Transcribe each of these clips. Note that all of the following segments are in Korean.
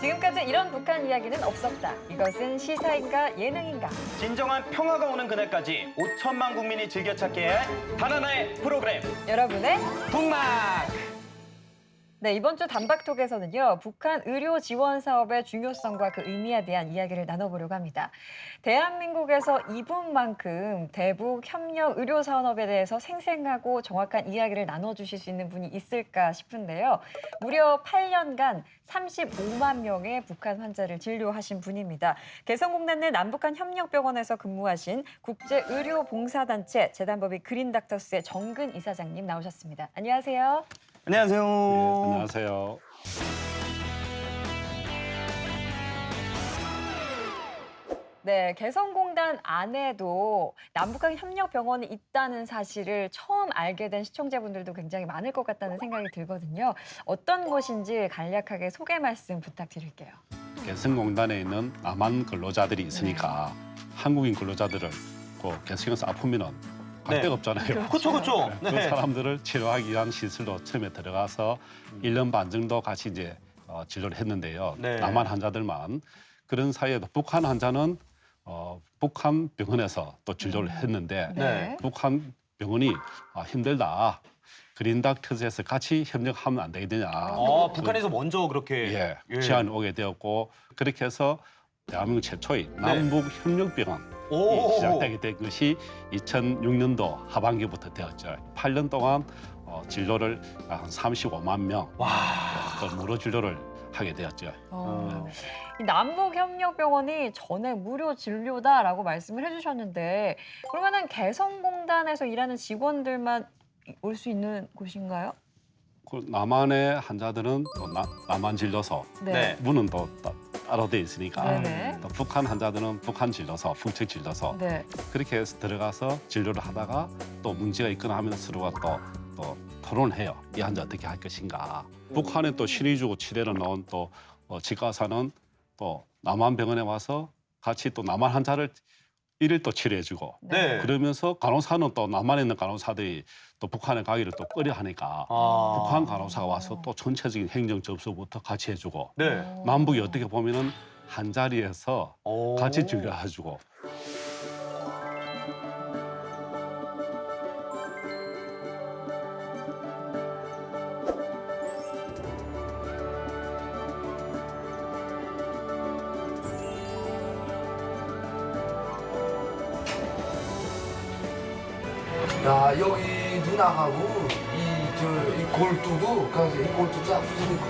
지금까지 이런 북한 이야기는 없었다. 이것은 시사인가 예능인가? 진정한 평화가 오는 그날까지 5천만 국민이 즐겨 찾게 할 단 하나의 프로그램 여러분의 북막. 네, 이번 주 단박톡에서는요, 북한 의료 지원 사업의 중요성과 그 의미에 대한 이야기를 나눠보려고 합니다. 대한민국에서 이분만큼 대북 협력 의료 산업에 대해서 생생하고 정확한 이야기를 나눠주실 수 있는 분이 있을까 싶은데요. 무려 8년간 35만 명의 북한 환자를 진료하신 분입니다. 개성공단 내 남북한 협력병원에서 근무하신 국제의료봉사단체 재단법인 그린닥터스의 정근 이사장님 나오셨습니다. 안녕하세요. 안녕하세요. 네, 안녕하세요. 네, 개성공단 안에도 남북한 협력 병원이 있다는 사실을 처음 알게 된 시청자분들도 굉장히 많을 것 같다는 생각이 들거든요. 어떤 곳인지 간략하게 소개 말씀 부탁드릴게요. 개성공단에 있는 남한 근로자들이 있으니까 한국인 근로자들을 그 개성에서 아프면은 갈 네. 데가 없잖아요. 그렇죠, 그렇죠. 그 사람들을 치료하기 위한 시설로 처음에 들어가서 일 년 반 정도 같이 이제 어, 진료를 했는데요. 네. 남한 환자들만 그런 사이에도 북한 환자는 어, 북한 병원에서 또 진료를 했는데 네. 북한 병원이 아, 힘들다. 그린닥터즈에서 같이 협력하면 안 되겠느냐. 어, 북한에서 먼저 그렇게 예, 예. 제안이 오게 되었고 그렇게 해서 대한민국 최초의 남북 협력병원이 네. 오. 시작되게 된 것이 2006년도 하반기부터 되었죠. 8년 동안 어, 진료를 한 35만 명 와. 또 무료 진료를 하게 되었죠. 어, 이 남북협력병원이 전에 무료 진료다라고 말씀을 해주셨는데 그러면은 개성공단에서 일하는 직원들만 올 수 있는 곳인가요? 그 남한의 환자들은 또 나- 남한 진료소 네. 문은 또 따- 따로 돼 있으니까 네네. 또 북한 환자들은 북한 진료소, 북측 진료소 네. 그렇게 해서 들어가서 진료를 하다가 또 문제가 있거나 하면 서로가 또, 또 토론을 해요. 이 환자 어떻게 할 것인가. 북한에 또 신의 주고 치료를 넣은 또 어, 치과사는 또 남한 병원에 와서 같이 또 남한 환자를 일일 또 치료해주고 네. 그러면서 간호사는 또 남한에 있는 간호사들이 또 북한에 가기를 또 꺼려 하니까 아. 북한 간호사가 와서 또 전체적인 행정 접수부터 같이 해주고 네. 남북이 어떻게 보면은 한 자리에서 오. 같이 진료해주고 야 여기 누나하고 이저이 골두도 가서 이 골두도 아프시니까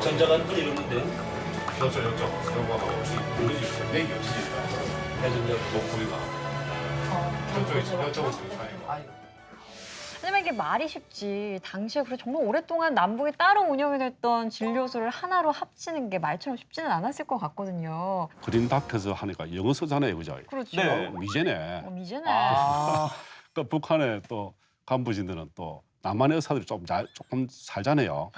전자가 분 이러는데. 여쭤 여쭤 여봐가 없이 물리지 내기 없으니까 해전자 목소리가 저쪽에 저쪽에서 아이 하지만 이게 말이 쉽지 당시에 그래 정말 오랫동안 남북이 따로 운영이 됐던 진료소를 하나로 합치는 게 말처럼 쉽지는 않았을 것 같거든요. 그린 닥터즈 하니까 영어 쓰잖아요, 그죠? 그렇죠. 네. 어, 미제네. 어, 미제네. 아. 그러니까 북한의 또 간부진들은 또 남한의 의사들이 좀 잘, 조금 살잖아요.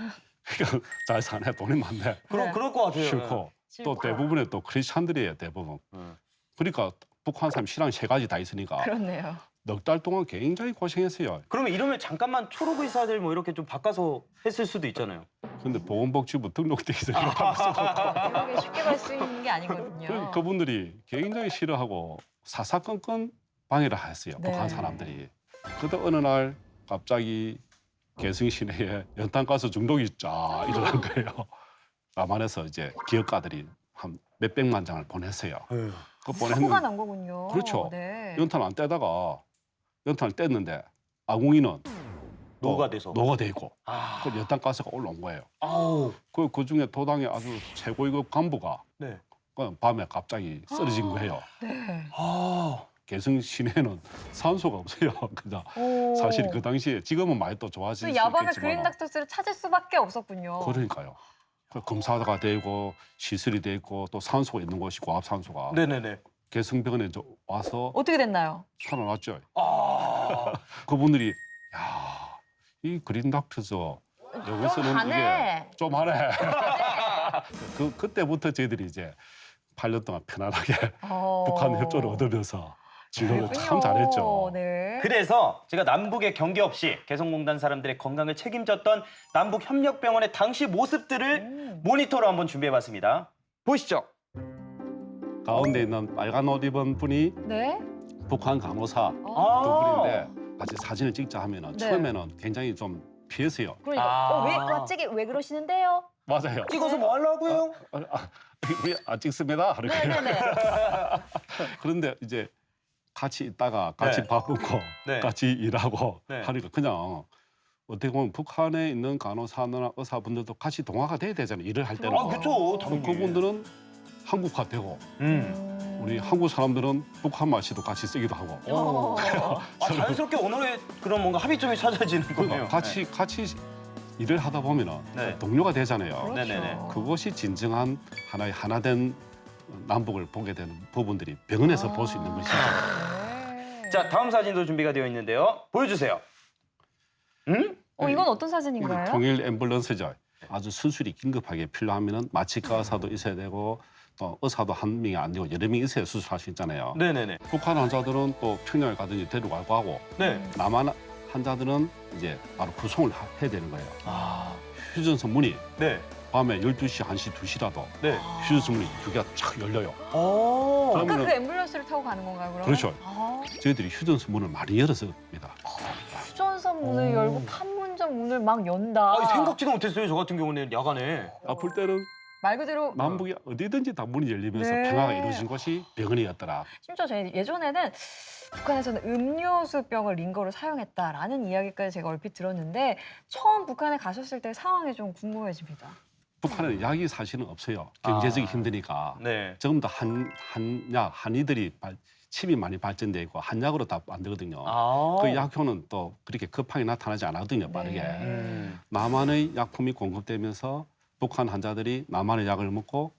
그러니까 잘 사네, 돈이 많네. 그럼 네. 그럴 것 같아요. 싫고 또 싫고. 대부분의 또 크리스찬들이에요, 대부분. 음. 그러니까 북한 사람 신앙 세 가지 다 있으니까 그렇네요. 넉 달 동안 굉장히 고생했어요. 그러면 이러면 잠깐만 초록 의사들 뭐 이렇게 좀 바꿔서 했을 수도 있잖아요. 근데 보건복지부 등록돼 있어요. 이게 쉽게 갈 수 있는 게 아니거든요. 그- 그분들이 굉장히 싫어하고 사사건건 방해를 했어요. 네. 북한 사람들이. 그러다 어느 날 갑자기 개성 시내에 연탄가스 중독이 쫙 일어난 거예요. 남한에서 이제 기업가들이 한 몇백만 장을 보냈어요. 그 사고가 보냈는데 난 거군요. 그렇죠. 네. 연탄 안 떼다가 연탄을 뗐는데 아궁이는 또 노가 돼서. 노가 돼 있고 아. 그 연탄 가스가 올라온 거예요. 아우. 그, 그 중에 도당의 아주 최고위급 간부가 네. 그 밤에 갑자기 쓰러진 거예요. 네. 아. 개성 시내는 산소가 없어요. 그냥 오. 사실 그 당시에 지금은 많이 또 좋아질 또수 야밤에 있겠지만 그린 닥터스를 찾을 수밖에 없었군요. 그러니까요. 그 검사가 되고 시설이 돼 있고 또 산소가 있는 곳이 고 압 산소가 네네네. 개성병원에 저- 와서 어떻게 됐나요? 살아났죠. 아. 그분들이 야, 이 그린 닥터즈 여기서는 좀 하네. 이게 좀 하네. 그 그때부터 저희들이 이제 8년 동안 편안하게 어. 북한 협조를 얻으면서 진료를 참 그렇군요. 잘했죠. 네. 그래서 제가 남북의 경계 없이 개성공단 사람들의 건강을 책임졌던 남북 협력병원의 당시 모습들을 음. 모니터로 한번 준비해봤습니다. 보시죠. 가운데 있는 빨간 옷 입은 분이 네. 북한 간호사 어. 두 아. 분인데 같이 사진을 찍자 하면은 네. 처음에는 굉장히 좀 피했어요. 그러니까 아. 어, 왜 갑자기 왜 그러시는데요? 맞아요. 찍어서 뭐 하려고요? 아, 아, 왜안 찍습니다. 그렇게. 네네네. 그런데 이제 같이 있다가 같이 네. 밥 먹고 네. 같이 일하고 네. 하니까 그냥 어떻게 보면 북한에 있는 간호사나 의사분들도 같이 동화가 돼야 되잖아요. 일을 할 때는. 아, 그쵸. 당연히. 그분들은 한국화 되고 음. 우리 한국 사람들은 북한 말씨도 같이 쓰기도 하고 어. 아, 자연스럽게 오늘의 그런 뭔가 합의점이 찾아지는 거네요. 그러니까 같이 같이 일을 하다 보면은 네. 동료가 되잖아요. 그렇죠. 네네네. 그것이 진정한 하나의 하나된 남북을 보게 되는 부분들이 병원에서 볼 수 있는 것이죠. 네. 자, 다음 사진도 준비가 되어 있는데요. 보여주세요. 음? 어, 이건 어떤 사진인가요? 통일 앰뷸런스죠. 아주 수술이 긴급하게 필요하면은 마취과 의사도 있어야 되고 또 의사도 한 명이 안 되고 여러 명이 있어야 수술할 수 있잖아요. 네네네. 북한 환자들은 또 평양을 가든지 데려가고 하고 네. 남한 환자들은 이제 바로 구송을 하- 해야 되는 거예요. 아, 휴전선 문이 네. 밤에 12시, 1시, 2시라도 네. 휴전선 문이 두 개가 쫙 열려요. 오. 그럼- 아까 그 그러면은- 앰뷸런스를 타고 가는 건가요, 그럼? 그렇죠. 아, 저희들이 휴전선 문을 많이 열었습니다. 휴전선 문을 오. 열고 판문점 문을 막 연다. 아, 생각지도 못했어요. 저 같은 경우는 야간에. 아플 때는 말 그대로 남북이 어디든지 다 문이 열리면서 네. 평화가 이루어진 것이 병원이었더라. 심지어 저희 예전에는 북한에서는 음료수 병을 링거로 사용했다라는 이야기까지 제가 얼핏 들었는데 처음 북한에 가셨을 때 상황이 좀 궁금해집니다. 북한에는 약이 사실은 없어요. 경제적이 아. 힘드니까. 네. 전부 다 한, 한약, 한의들이 발, 칩이 많이 발전돼 있고 한약으로 다 만들거든요. 아. 그 약효는 또 그렇게 급하게 나타나지 않거든요, 빠르게. 네. 음. 남한의 약품이 공급되면서 북한 환자들이 남한의 약을 먹고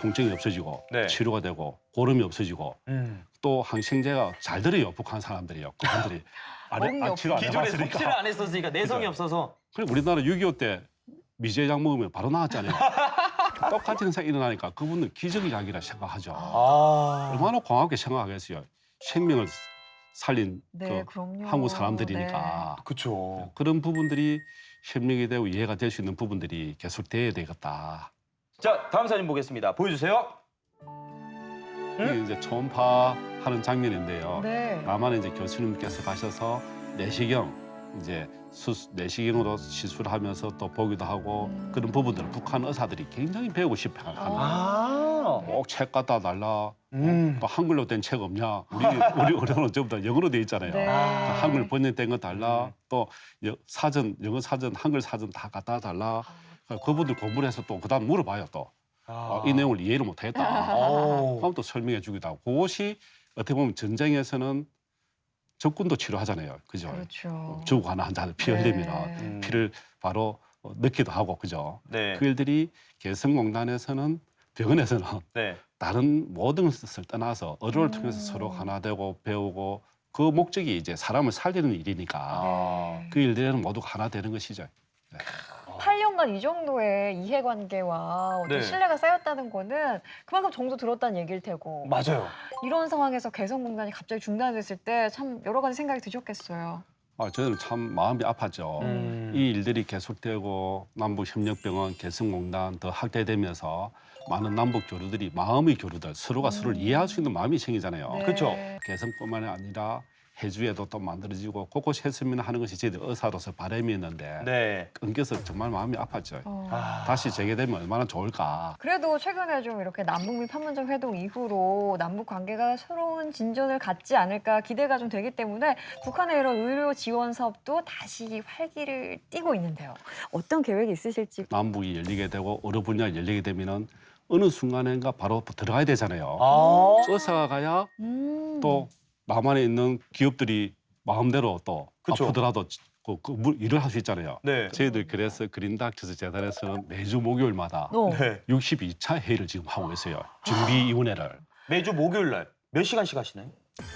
통증이 없어지고 네. 치료가 되고 고름이 없어지고 음. 또 항생제가 잘 들어요, 북한 사람들이요. 그분들이 안, 안 치료 안 기존에 해봤으니까. 속지를 안 했었으니까 내성이 그죠. 없어서. 그리고 우리나라 6.25 때 미제약 먹으면 바로 나왔잖아요. 똑같은 현상이 일어나니까 그분은 기적의 약이라 생각하죠. 아. 얼마나 고맙게 생각하겠어요. 생명을 살린 네, 그 그럼요. 한국 사람들이니까 그쵸. 그런 부분들이 협력이 되고 이해가 될 수 있는 부분들이 계속 돼야 되겠다. 자, 다음 사진 보겠습니다. 보여주세요. 이게 이제 초음파 하는 장면인데요. 네. 남한에 이제 교수님께서 가셔서 내시경 이제 수, 내시경으로 시술하면서 또 보기도 하고 음. 그런 부분들을 북한 의사들이 굉장히 배우고 싶어 합니다. 아. 꼭 책 갖다 달라. 음. 또 한글로 된 책 없냐? 우리 우리 언어는 전부 다 영어로 돼 있잖아요. 네. 아, 한글 번역된 거 달라. 음. 또 여- 사전 영어 사전 한글 사전 다 갖다 달라. 그러니까 그분들 공부를 해서 또 그다음 물어봐요 또. 아, 이 내용을 이해를 못했다. 오. 그럼 또 설명해 주기도 하고. 그것이 어떻게 보면 전쟁에서는 적군도 치료하잖아요. 그죠? 그렇죠. 죽어가는 환자들 피 흘리면 네. 음. 피를 바로 어, 넣기도 하고 그죠? 네. 그 일들이 개성공단에서는 병원에서는 네. 다른 모든 것을 떠나서 언어를 음. 통해서 서로 하나 되고 배우고 그 목적이 이제 사람을 살리는 일이니까 아. 그 일들에는 모두 하나 되는 것이죠. 8년간 이 정도의 이해관계와 어떤 네. 신뢰가 쌓였다는 거는 그만큼 정도 들었다는 얘기일 테고 맞아요. 이런 상황에서 개성공단이 갑자기 중단됐을 때 참 여러 가지 생각이 드셨겠어요. 아, 저는 참 마음이 아팠죠. 음. 이 일들이 계속되고 남북협력병원, 개성공단 더 확대되면서 많은 남북 교류들이 마음의 교류들 서로가 서로를 이해할 수 있는 마음이 생기잖아요. 네. 그쵸. 개성뿐만이 아니라 해주에도 또 만들어지고 곳곳이 했으면 하는 것이 저희들 의사로서 바람이었는데 네. 끊겨서 정말 마음이 아팠죠. 어. 아. 다시 재개되면 얼마나 좋을까. 그래도 최근에 좀 이렇게 남북미 판문점 회동 이후로 남북 관계가 새로운 진전을 갖지 않을까 기대가 좀 되기 때문에 북한의 이런 의료 지원 사업도 다시 활기를 띠고 있는데요. 어떤 계획이 있으실지. 남북이 열리게 되고 어느 분야 열리게 되면은 어느 순간인가 바로 들어가야 되잖아요. 아. 의사가 가야 음. 또 남한에 있는 기업들이 마음대로 또 그쵸. 아프더라도 그, 그 물- 일을 할 수 있잖아요. 네. 저희들 그래서 그린닥터스 재단에서는 매주 목요일마다 어. 네. 62차 회의를 지금 하고 있어요. 준비위원회를 매주 목요일 날 몇 시간씩 하시나요?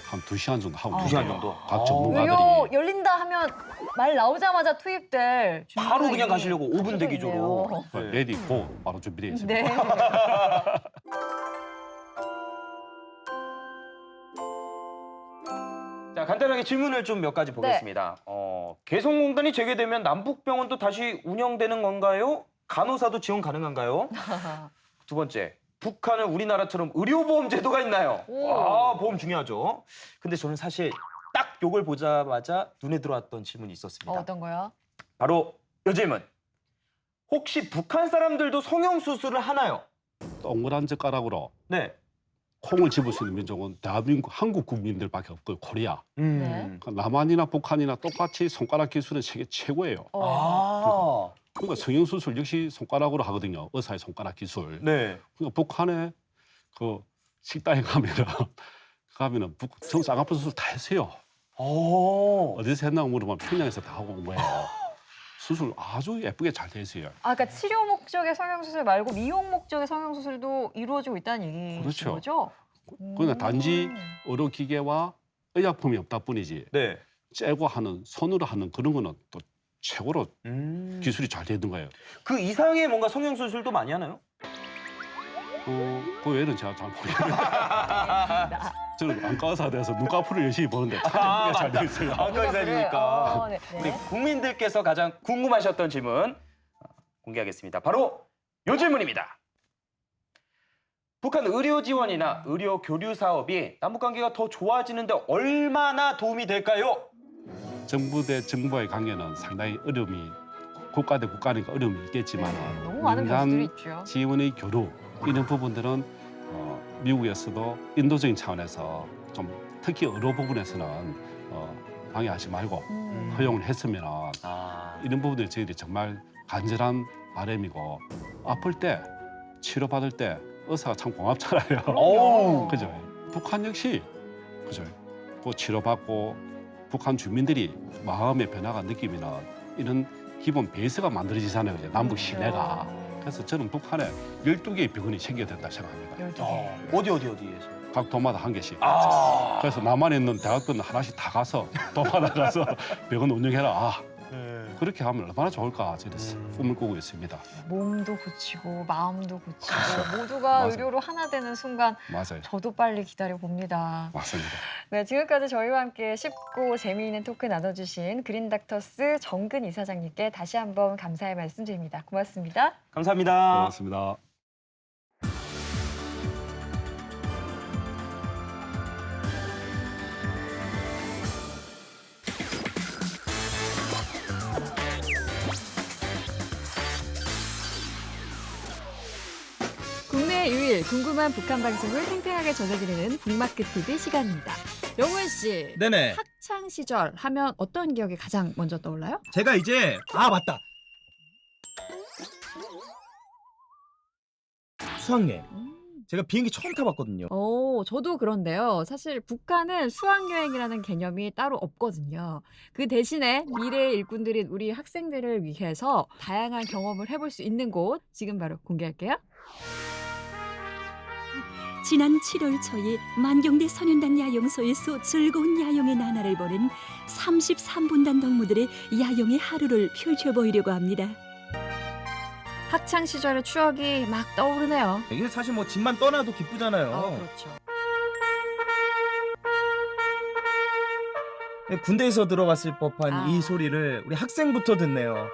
한 두 시간 정도 하고 아. 두 시간 정도. 각 아. 전문가들이 의료 열린다 하면 말 나오자마자 투입될 준비가 바로 그냥 가시려고 5분 가지고 대기조로. 있네요. 어, 레디 고 바로 준비되어 있습니다. 네. 자, 간단하게 질문을 좀 몇 가지 보겠습니다. 어, 개성공단이 재개되면 남북병원도 다시 운영되는 건가요? 간호사도 지원 가능한가요? 두 번째, 북한은 우리나라처럼 의료보험 제도가 있나요? 오. 아, 보험 중요하죠. 근데 저는 사실 딱 요걸 보자마자 눈에 들어왔던 질문이 있었습니다. 어, 어떤 거요? 바로 요 질문. 혹시 북한 사람들도 성형 수술을 하나요? 동그란 젓가락으로 네. 콩을 집을 수 있는 민족은 대한민국 한국 국민들밖에 없고 코리아. 음. 네. 그러니까 남한이나 북한이나 똑같이 손가락 기술은 세계 최고예요. 어. 아. 그러니까 성형 수술 역시 손가락으로 하거든요. 의사의 손가락 기술. 네. 그러니까 북한에 그 식당에 가면은 가면은 북 쌍꺼풀 수술 다 했어요. 오. 어디서 했나 물어보면 평양에서 다 하고 온 거예요. 수술 아주 예쁘게 잘 돼 있어요. 아, 그러니까 치료 목적의 성형수술 말고 미용 목적의 성형수술도 이루어지고 있다는 얘기인 그렇죠. 거죠? 그러나 단지 음. 의료기계와 의약품이 없다 뿐이지 네. 째고 하는 손으로 하는 그런 거는 또 최고로 음. 기술이 잘 되는 거예요. 그 이상의 뭔가 성형 수술도 많이 하나요? 그, 그 외에는 제가 잘 모르겠어요. 저는 안과 의사가 돼서 눈꺼풀을 열심히 보는데 참 아, 잘 맞다. 돼 있어요. 안과 그래. 의사니까. 어, 네. 우리 네. 국민들께서 가장 궁금하셨던 질문 어, 공개하겠습니다. 바로 요 질문입니다. 북한 의료 지원이나 의료 교류 사업이 남북 관계가 더 좋아지는데 얼마나 도움이 될까요? 정부 대 정부의 관계는 상당히 어려움이 국가 대 국가니까 어려움이 있겠지만 네, 너무 많은 변수들이 있죠. 지원의 교류 이런 부분들은 어, 미국에서도 인도적인 차원에서 좀 특히 의료 부분에서는 어, 방해하지 말고 음. 허용을 했으면 아, 이런 부분들 저희들이 정말 간절한 바람이고 아플 때 치료받을 때 의사가 참 고맙잖아요. 어우. 그죠? 북한 역시 그죠? 그 치료받고 북한 주민들이 마음의 변화가 느끼면 이런 기본 베이스가 만들어지잖아요. 이제 남북 신뢰가. 그래서 저는 북한에 12개의 병원이 생겨야 된다 생각합니다. 열두 개. 어, 어디 어디 어디에서? 각 도마다 한 개씩. 아, 그래서 남한에 있는 대학교는 하나씩 다 가서 도마다 가서 병원 운영해라. 아, 네. 그렇게 하면 얼마나 좋을까 저는 음. 꿈을 꾸고 있습니다. 몸도 고치고 마음도 고치고 모두가 맞아요. 의료로 하나 되는 순간 맞아요. 저도 빨리 기다려 봅니다. 맞습니다. 네, 지금까지 저희와 함께 쉽고 재미있는 토크 나눠주신 그린닥터스 정근 이사장님께 다시 한번 감사의 말씀드립니다. 고맙습니다. 감사합니다. 고맙습니다. 유일 궁금한 북한 방송을 생생하게 전해드리는 북마켓 TV 시간입니다. 영훈 씨, 네네. 학창 시절 하면 어떤 기억이 가장 먼저 떠올라요? 제가 이제 아 맞다. 수학여행. 제가 비행기 처음 타봤거든요. 오, 저도 그런데요. 사실 북한은 수학여행이라는 개념이 따로 없거든요. 그 대신에 미래의 일꾼들인 우리 학생들을 위해서 다양한 경험을 해볼 수 있는 곳 지금 바로 공개할게요. 지난 7월 초에 만경대 선윤단 야영소에서 즐거운 야영의 나날을 보낸 33분단 동무들의 야영의 하루를 펼쳐보이려고 합니다. 학창 시절의 추억이 막 떠오르네요. 이게 사실 뭐 집만 떠나도 기쁘잖아요. 어, 그렇죠. 네, 군대에서 들어봤을 법한 아. 이 소리를 우리 학생부터 듣네요.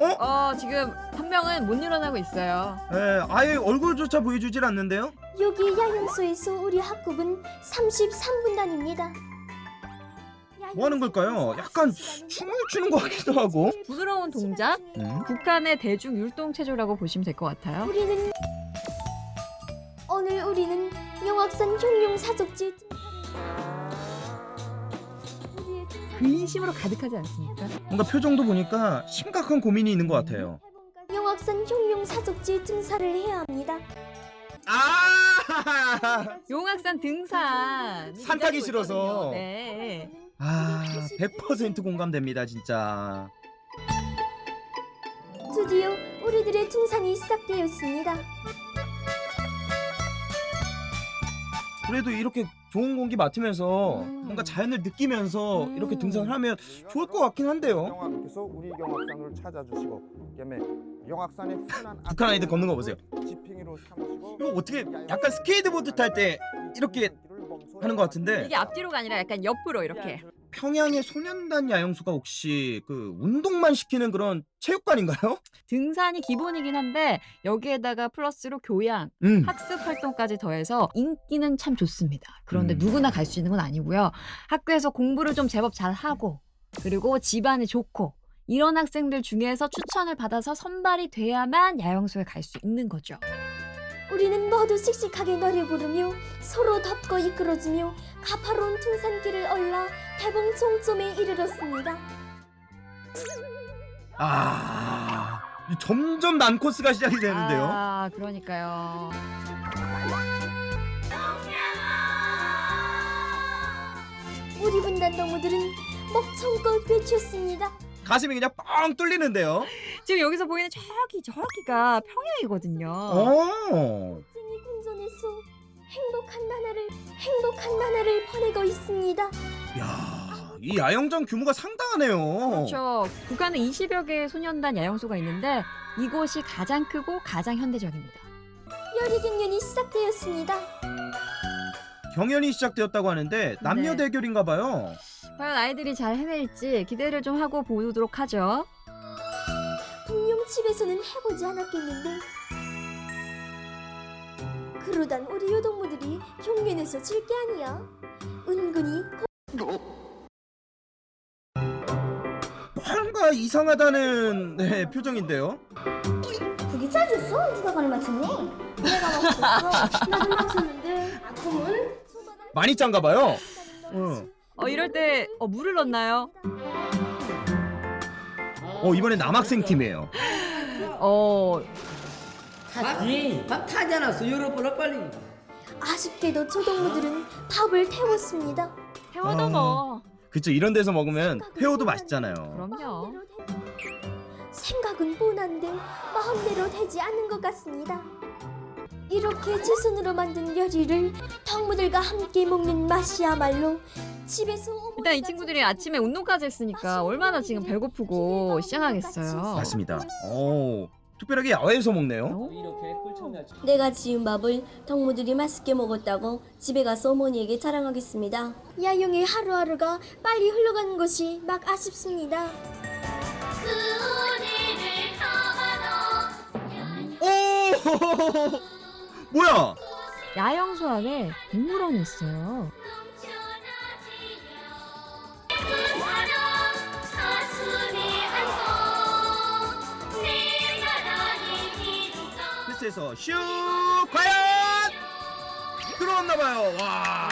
어, 지금 한 명은 못 일어나고 있어요. 네, 아예 얼굴조차 보여주질 않는데요. 여기 야영소에서 우리 학급은 33분단입니다. 뭐 하는 걸까요? 약간 춤을 추는 것 같기도 하고. 부드러운 동작? 음. 북한의 대중 율동 체조라고 보시면 될 것 같아요. 우리는 오늘 우리는 영악산 흉룡 사족지 등산을 근심으로 가득하지 않습니까? 뭔가 표정도 보니까 심각한 고민이 있는 것 같아요. 영악산 흉룡 사족지 등산을 해야 합니다. 아! 용악산 등산. 산 타기 싫어서. 네. 아, 100% 공감됩니다, 진짜. 드디어 우리들의 등산이 시작되었습니다. 그래도 이렇게 좋은 공기 맡으면서 음. 뭔가 자연을 느끼면서 음. 이렇게 등산을 하면 좋을 것 같긴 한데요. 영학께서 우리 영학산을 찾아주시고 그다음에 영학산의 순한 북한 아이들 걷는 거 보세요. 지팡이로 삼으시고 이거 어떻게 약간 스케이트보드 탈 때 이렇게 하는 것 같은데 이게 앞뒤로가 아니라 약간 옆으로 이렇게. 평양의 소년단 야영소가 혹시 그 운동만 시키는 그런 체육관인가요? 등산이 기본이긴 한데 여기에다가 플러스로 교양, 음. 학습 활동까지 더해서 인기는 참 좋습니다. 그런데 음. 누구나 갈 수 있는 건 아니고요. 학교에서 공부를 좀 제법 잘 하고 그리고 집안이 좋고 이런 학생들 중에서 추천을 받아서 선발이 돼야만 야영소에 갈 수 있는 거죠. 우리는 모두 씩씩하게 노래 부르며 서로 덮고 이끌어주며 가파로운 등산길을 올라 대봉 종점에 이르렀습니다. 아 이 점점 난 코스가 시작이 되는데요. 아, 그러니까요. 우리 분단 동무들은 목청껏 외쳤습니다. 가슴이 그냥 뻥 뚫리는데요. 지금 여기서 보이는 저기 저기가 평양이거든요. 어. 쟁이 궁전에서 행복한 나날을 행복한 나날을 보내고 있습니다. 야, 이 야영장 규모가 상당하네요. 그렇죠. 북한은 20여 개의 소년단 야영소가 있는데 이곳이 가장 크고 가장 현대적입니다. 열의 경연이 시작되었습니다. 경연이 시작되었다고 하는데 남녀 네. 대결인가 봐요. 과연 아이들이 잘 해낼지 기대를 좀 하고 보도록 하죠. 집에서는 해보지 않았겠는데 그러단 우리 요동무들이 경연에서 질 게 아니야. 은근히 뭔가 이상하다는 네, 표정인데요. 그게 짜줬어? 누가 가를 맞췄니? 내가 맞췄어. 나도 맞췄는데 아픔은 많이 짠가 봐요. 어. 어 이럴 때 어, 물을 넣나요? 어 이번엔 남학생 팀이에요. 어 타지. 밥 타지 않았어. 열어보라 빨리. 아쉽게도 조동무들은 밥을 태웠습니다. 태워도 어. 뭐 그쵸 이런 데서 먹으면 회오도 맛있잖아요. 그럼요. 생각은 뻔한데 마음대로 되지 않는 것 같습니다. 이렇게 제 손으로 만든 요리를 덕무들과 함께 먹는 맛이야말로 집에서 일단 이 친구들이 아침에 운동까지 했으니까 얼마나 지금 배고프고 시장하겠어요. 맞습니다. 오 특별하게 야외에서 먹네요. 이렇게 내가 지은 밥을 덕무들이 맛있게 먹었다고 집에 가서 어머니에게 자랑하겠습니다. 야영의 하루하루가 빨리 흘러가는 것이 막 아쉽습니다. 오 뭐야? 야영소 안에 동물원이 있어요. 패스에서 슛 과연 들어왔나 봐요. 와.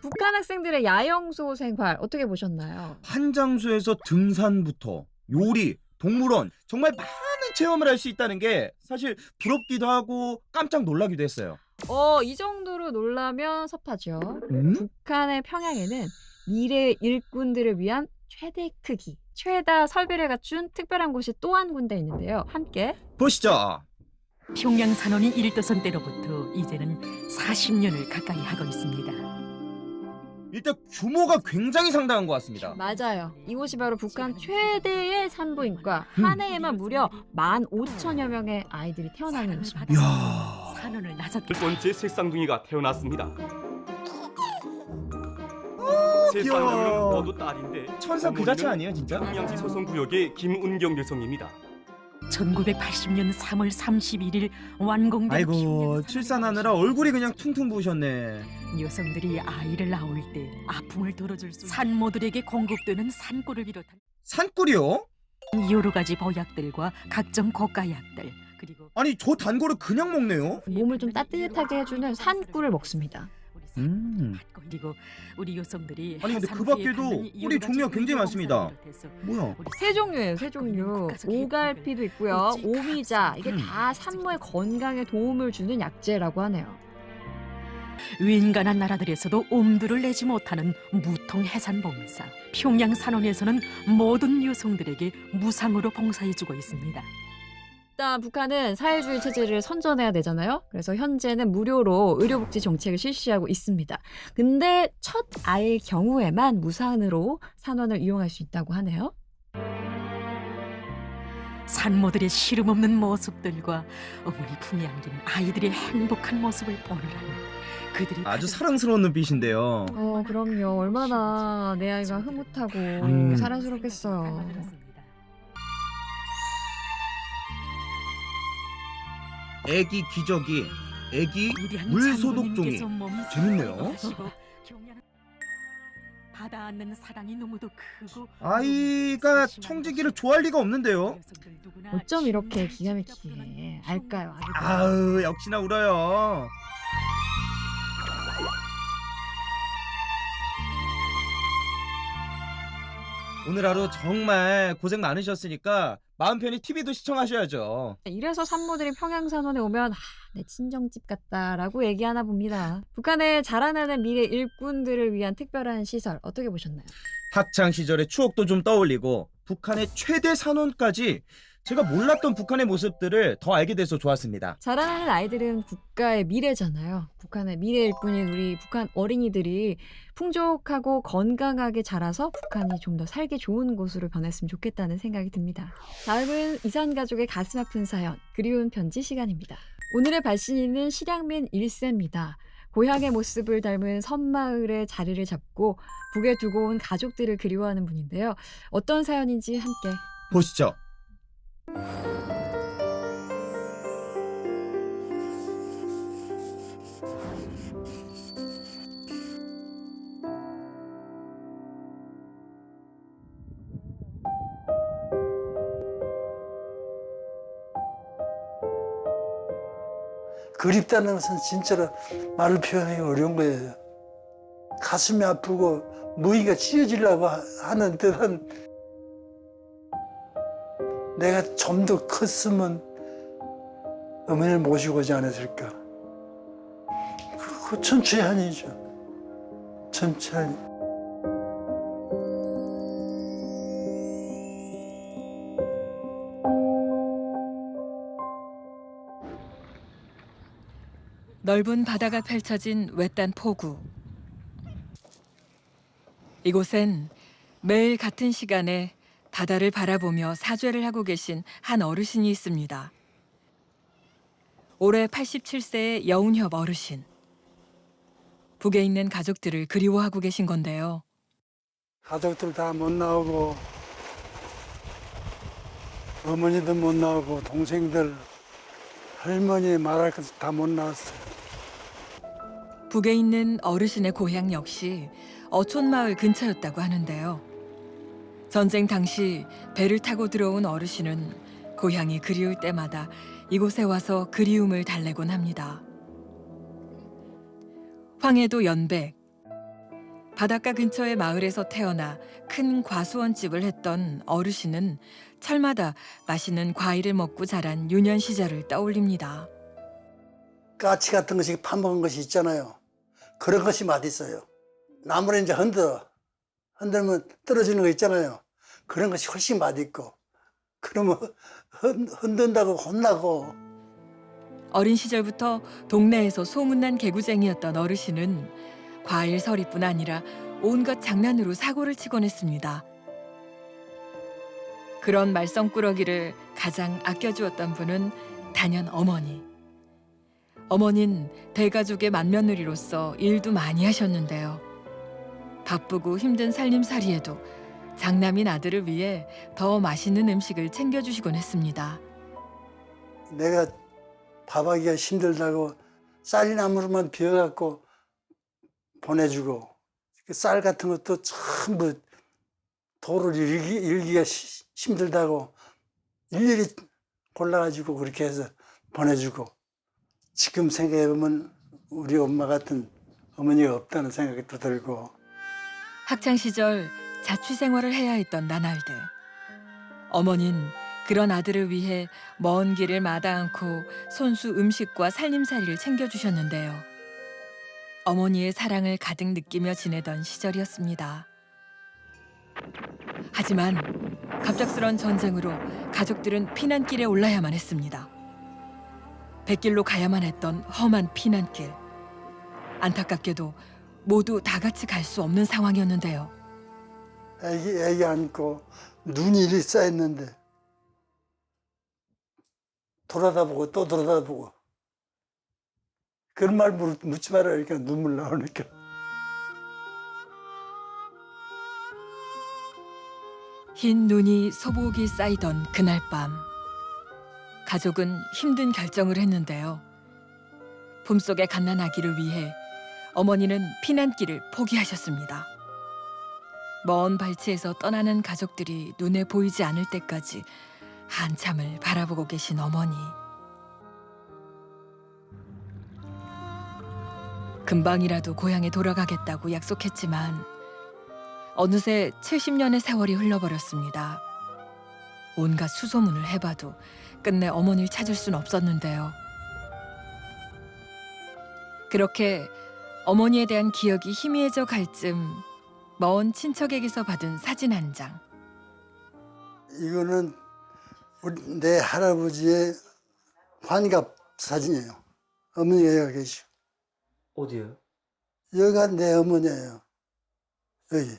북한 학생들의 야영소 생활 어떻게 보셨나요? 한 장소에서 등산부터 요리, 동물원 정말 많은 체험을 할 수 있다는 게 사실 부럽기도 하고 깜짝 놀라기도 했어요. 어, 이 정도로 놀라면 섭하죠. 음? 북한의 평양에는 미래 일꾼들을 위한 최대 크기, 최다 설비를 갖춘 특별한 곳이 또 한 군데 있는데요. 함께 보시죠. 평양 산원이 일도선 때로부터 이제는 40년을 가까이 하고 있습니다. 일단 규모가 굉장히 상당한 것 같습니다. 맞아요. 이곳이 바로 북한 최대의 산부인과 음. 한 해에만 무려 15,000여 명의 아이들이 태어나는 곳입니다. 이야. 산원을 두 번째 색상둥이가 태어났습니다. 귀여워. 색상둥이는 모두 딸인데 천사 그 자체 아니에요, 진짜? 평양시 소송구역의 김운경 여성입니다. 1980년 3월 31일 완공된 아이고 평양 출산하느라 얼굴이 그냥 퉁퉁 부으셨네. 여성들이 아이를 낳을 때 아픔을 덜어줄 수 산모들에게 공급되는 산골을 비롯한 산꿀이요? 여러 가지 보약들과 각종 고가약들 그리고 아니 저 단골을 그냥 먹네요. 몸을 좀 따뜻하게 해주는 산꿀을 먹습니다. 음. 그리고 우리 여성들이 아니, 근데 그 밖에도 꿀이 종류가 굉장히 많습니다. 뭐야? 세 종류예요, 세 종류. 오갈피도 있고요, 오미자. 이게 음. 다 산모의 건강에 도움을 주는 약재라고 하네요. 윈간한 나라들에서도 엄두를 내지 못하는 무통 해산 봉사. 평양 산원에서는 모든 여성들에게 무상으로 봉사해주고 있습니다. 일단 북한은 사회주의 체제를 선전해야 되잖아요. 그래서 현재는 무료로 의료복지 정책을 실시하고 있습니다. 근데 첫 아이일 경우에만 무상으로 산원을 이용할 수 있다고 하네요. 산모들의 시름 없는 모습들과 어머니 품에 안긴 아이들의 행복한 모습을 보느라 그들이 아주 사랑스러운 눈빛인데요. 어, 그럼요. 얼마나 내 아이가 흐뭇하고 음. 사랑스럽겠어요. 애기 기저귀, 애기 물 소독종이 장군님께서 몸이 재밌네요. 받아안는 사랑이 너무도 크고 아이가 청지기를 좋아할 리가 없는데요. 어쩜 이렇게 기가 막히게 알까요? 아우 역시나 울어요. 오늘 하루 정말 고생 많으셨으니까 마음 편히 TV도 시청하셔야죠. 이래서 산모들이 평양산원에 오면 아, 내 친정집 같다라고 얘기하나 봅니다. 북한의 자라나는 미래 일꾼들을 위한 특별한 시설 어떻게 보셨나요? 학창 시절의 추억도 좀 떠올리고 북한의 최대 산원까지 제가 몰랐던 북한의 모습들을 더 알게 돼서 좋았습니다. 자라나는 아이들은 국가의 미래잖아요. 북한의 미래 일꾼인 우리 북한 어린이들이 풍족하고 건강하게 자라서 북한이 좀 더 살기 좋은 곳으로 변했으면 좋겠다는 생각이 듭니다. 다음은 이산 가족의 가슴 아픈 사연, 그리운 편지 시간입니다. 오늘의 발신인은 실향민 1세입니다. 고향의 모습을 닮은 섬마을에 자리를 잡고 북에 두고 온 가족들을 그리워하는 분인데요. 어떤 사연인지 함께 보시죠. 그립다는 것은 진짜로 말을 표현하기 어려운 거예요. 가슴이 아프고 무의가 찢어지려고 하- 하는 듯한 내가 좀 더 컸으면 어머니를 모시고 오지 않았을까. 그 천천히죠. 천천히. 넓은 바다가 펼쳐진 외딴 포구. 이곳엔 매일 같은 시간에 바다를 바라보며 사죄를 하고 계신 한 어르신이 있습니다. 올해 87세의 여운협 어르신. 북에 있는 가족들을 그리워하고 계신 건데요. 가족들 다 못 나오고 어머니도 못 나오고 동생들 할머니 말할 것도 다 못 나왔어요. 북에 있는 어르신의 고향 역시 어촌마을 근처였다고 하는데요. 전쟁 당시 배를 타고 들어온 어르신은 고향이 그리울 때마다 이곳에 와서 그리움을 달래곤 합니다. 황해도 연백 바닷가 근처의 마을에서 태어나 큰 과수원집을 했던 어르신은 철마다 맛있는 과일을 먹고 자란 유년 시절을 떠올립니다. 까치 같은 것이 파먹은 것이 있잖아요. 그런 것이 맛있어요. 나무를 이제 흔들어. 흔들면 떨어지는 거 있잖아요. 그런 것이 훨씬 맛있고. 그러면 흔, 흔든다고 혼나고. 어린 시절부터 동네에서 소문난 개구쟁이였던 어르신은 과일 서리뿐 아니라 온갖 장난으로 사고를 치곤 했습니다. 그런 말썽꾸러기를 가장 아껴주었던 분은 단연 어머니. 어머닌 대가족의 맏며느리로서 일도 많이 하셨는데요. 바쁘고 힘든 살림살이에도 장남인 아들을 위해 더 맛있는 음식을 챙겨주시곤 했습니다. 내가 밥하기가 힘들다고 쌀나무로만 비워갖고 보내주고 그쌀 같은 것도 전부 도를 일기, 일기가 시- 힘들다고 일일이 골라가지고 그렇게 해서 보내주고 지금 생각해보면 우리 엄마 같은 어머니가 없다는 생각이 또 들고 학창 시절 자취 생활을 해야 했던 나날들. 어머닌 그런 아들을 위해 먼 길을 마다 않고 손수 음식과 살림살이를 챙겨주셨는데요. 어머니의 사랑을 가득 느끼며 지내던 시절이었습니다. 하지만 갑작스런 전쟁으로 가족들은 피난길에 올라야만 했습니다. 백길로 가야만 했던 험한 피난길. 안타깝게도 모두 다 같이 갈 수 없는 상황이었는데요. 애기, 애기 안고 눈이 이리 쌓였는데 돌아다보고 또 돌아다보고 그런 말 물- 묻지 말라니까 눈물 나오니까 흰 눈이 소복이 쌓이던 그날 밤 가족은 힘든 결정을 했는데요. 품속의 갓난 아기를 위해 어머니는 피난길을 포기하셨습니다. 먼 발치에서 떠나는 가족들이 눈에 보이지 않을 때까지 한참을 바라보고 계신 어머니. 금방이라도 고향에 돌아가겠다고 약속했지만 어느새 70년의 세월이 흘러버렸습니다. 온갖 수소문을 해봐도 끝내 어머니를 찾을 순 없었는데요. 그렇게 어머니에 대한 기억이 희미해져 갈 즈음 먼 친척에게서 받은 사진 한 장. 이거는 우리 내 할아버지의 환갑 사진이에요. 어머니가 여기 계시고 어디요? 여기가 내 어머니예요. 여기.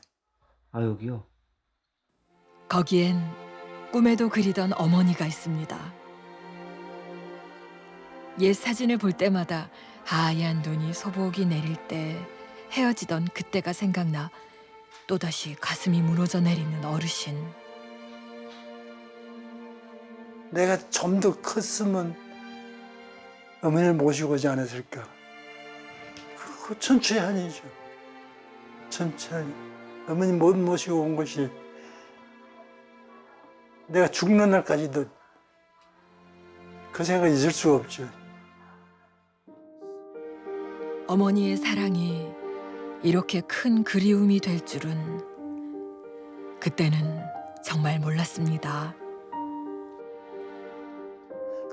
아 여기요. 거기엔 꿈에도 그리던 어머니가 있습니다. 옛 사진을 볼 때마다 하얀 눈이 소복이 내릴 때 헤어지던 그때가 생각나 또다시 가슴이 무너져 내리는 어르신. 내가 좀 더 컸으면 어머니를 모시고 오지 않았을까. 그 천추의 한이죠. 한. 어머니 못 모시고 온 것이 내가 죽는 날까지도 그 생각 잊을 수가 없죠. 어머니의 사랑이 이렇게 큰 그리움이 될 줄은 그때는 정말 몰랐습니다.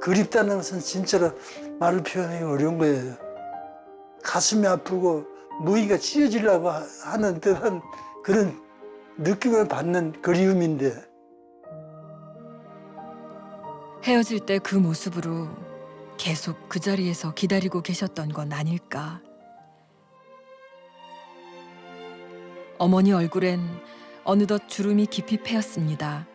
그립다는 것은 진짜로 말을 표현하기 어려운 거예요. 가슴이 아프고 무의가 찢어지려고 하- 하는 듯한 그런 느낌을 받는 그리움인데 헤어질 때 그 모습으로 계속 그 자리에서 기다리고 계셨던 건 아닐까. 어머니 얼굴엔 어느덧 주름이 깊이 패였습니다.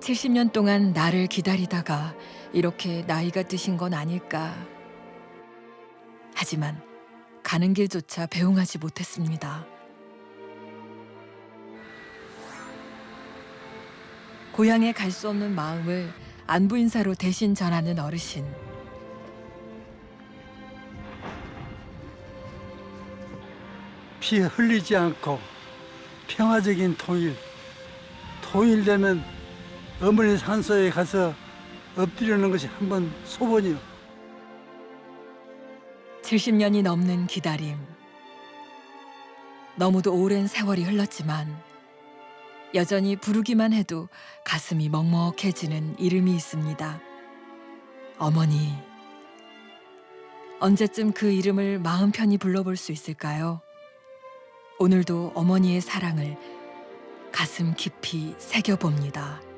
70년 동안 나를 기다리다가 이렇게 나이가 드신 건 아닐까. 하지만 가는 길조차 배웅하지 못했습니다. 고향에 갈 수 없는 마음을 안부 인사로 대신 전하는 어르신. 피 흘리지 않고 평화적인 통일. 통일되면 어머니 산소에 가서 엎드리는 것이 한번 소원이요. 70년이 넘는 기다림. 너무도 오랜 세월이 흘렀지만 여전히 부르기만 해도 가슴이 먹먹해지는 이름이 있습니다. 어머니. 언제쯤 그 이름을 마음 편히 불러볼 수 있을까요? 오늘도 어머니의 사랑을 가슴 깊이 새겨봅니다.